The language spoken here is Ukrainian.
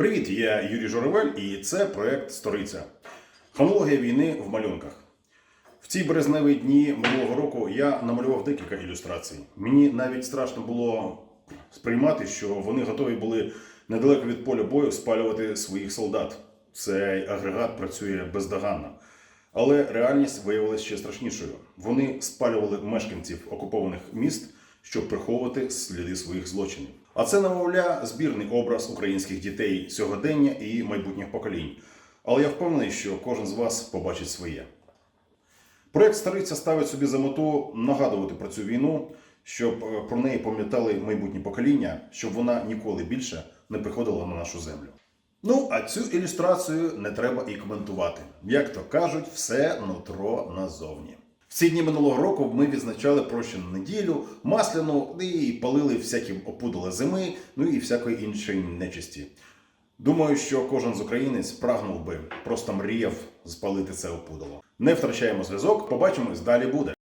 Привіт, я Юрій Журавель, і це проект Сториця. Хронологія війни в малюнках. В ці березневі дні минулого року я намалював декілька ілюстрацій. Мені навіть страшно було сприймати, що вони готові були недалеко від поля бою спалювати своїх солдат. Цей агрегат працює бездоганно. Але реальність виявилася ще страшнішою. Вони спалювали мешканців окупованих міст, щоб приховувати сліди своїх злочинів. А це, немовля, збірний образ українських дітей сьогодення і майбутніх поколінь. Але я впевнений, що кожен з вас побачить своє. Проект Стариця ставить собі за мету нагадувати про цю війну, щоб е, про неї пам'ятали майбутні покоління, щоб вона ніколи більше не приходила на нашу землю. Ну, а цю ілюстрацію не треба і коментувати. Як то кажуть, все нутро назовні. В ці дні минулого року ми відзначали прощену неділю, масляну і палили всякі опудала зими, ну і всякої іншої нечисті. Думаю, що кожен з українець прагнув би, просто мріяв спалити це опудало. Не втрачаємо зв'язок, побачимось, далі буде.